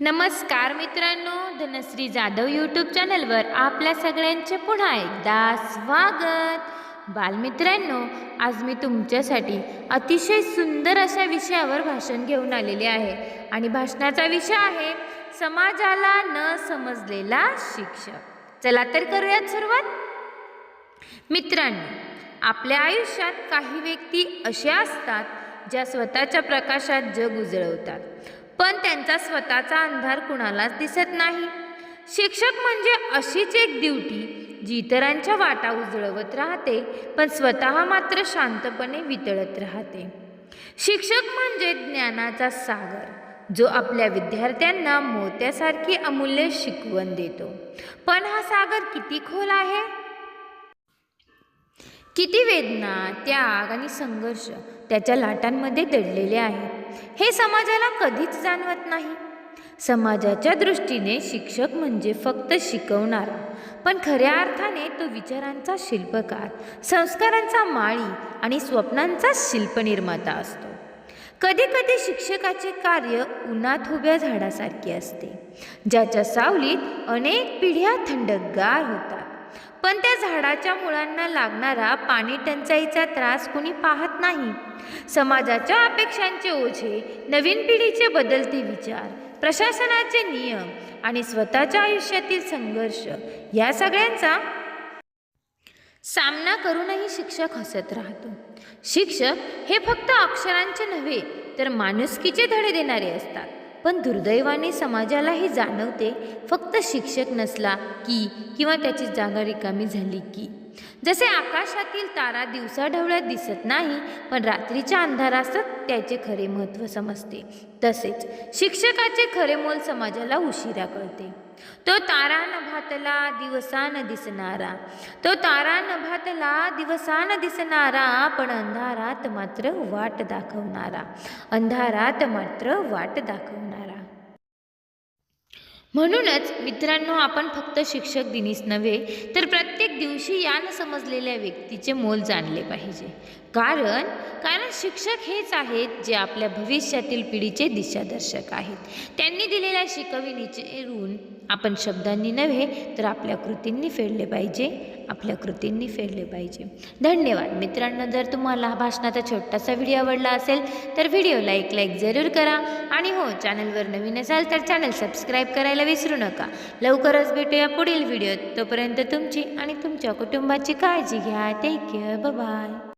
नमस्कार मित्रांनो धनश्री जाधव यूट्यूब चॅनलवर आपल्या सगळ्यांचे पुन्हा एकदा स्वागत. बालमित्रांनो आज मी तुमच्यासाठी अतिशय सुंदर अशा विषयावर भाषण घेऊन आलेले आहे. आणि भाषणाचा विषय आहे समाजाला न समजलेला शिक्षक. चला तर करूयात सुरुवात. मित्रांनो आपल्या आयुष्यात काही व्यक्ती अशा असतात ज्या स्वतःच्या प्रकाशात जग उजळवतात. पण त्यांचा स्वतःचा अंधार कुणालाच दिसत नाही. शिक्षक म्हणजे अशीच एक ड्युटी जी इतरांच्या वाटा उजळवत राहते पण स्वतः मात्र शांतपणे वितळत राहते. शिक्षक म्हणजे ज्ञानाचा सागर जो आपल्या विद्यार्थ्यांना मोत्यासारखी अमूल्य शिकवण देतो. पण हा सागर किती खोल आहे? किती वेदना त्याग आणि संघर्ष त्याच्या लाटांमध्ये दडलेले आहेत. हे समाजाला कधीच जाणवत नाही. समाजाच्या दृष्टीने शिक्षक म्हणजे फक्त शिकवणारा. पण खऱ्या अर्थाने तो विचारांचा शिल्पकार संस्कारांचा माळी आणि स्वप्नांचा शिल्पनिर्माता असतो. कधी कधी शिक्षकाचे कार्य उन्हात उभ्या झाडासारखे असते. ज्याच्या सावलीत अनेक पिढ्या थंडगार होतात. पण त्या झाडाच्या मुळांना लागणारा पाणी टंचाईचा त्रास कुणी पाहत नाही. समाजाच्या अपेक्षांचे ओझे नवीन पिढीचे बदलते विचार प्रशासनाचे नियम आणि स्वतःच्या आयुष्यातील संघर्ष या सगळ्यांचा सामना करूनही शिक्षक हसत राहतो. शिक्षक हे फक्त अक्षरांचे नव्हे तर माणुसकीचे धडे देणारे असतात. पण दुर्दैवाने समाजाला हे जाणवते फक्त शिक्षक नसला की किंवा त्याची जागा रिकामी झाली की. जसे आकाशातील तारा दिवसा ढवळ्यात दिसत नाही पण रात्रीच्या अंधारातच त्याचे खरे महत्त्व समजते. तसेच शिक्षकाचे खरे मोल समाजाला उशिरा कळते. तो तारा नभातला दिवसान दिसणारा. तो तारा नभातला दिवसान दिसणारा पण अंधारात मात्र वाट दाखवणारा. अंधारात मात्र वाट दाखवणारा. म्हणूनच मित्रांनो आपण फक्त शिक्षक दिनीच नव्हे तर प्रत्येक दिवशी यानं समजलेल्या व्यक्तीचे मोल जाणले पाहिजे. कारण कारण शिक्षक हेच आहेत जे आपल्या भविष्यातील पिढीचे दिशादर्शक आहेत. त्यांनी दिलेल्या शिकविणीचे ऋण आपण शब्दांनी नव्हे तर आपल्या कृतींनी फेडले पाहिजे. आपल्या कृतींनी फेडले पाहिजे. धन्यवाद. मित्रांनो जर तुम्हाला हा भाषणाचा छोटासा व्हिडिओ आवडला असेल तर व्हिडिओला एक लाईक जरूर करा. आणि हो चॅनलवर नवीन असाल तर चॅनल सबस्क्राईब करायला विसरू नका. लवकरच भेटूया पुढील व्हिडिओत. तोपर्यंत तुमची आणि तुमच्या कुटुंबाची काळजी घ्या. Take care bye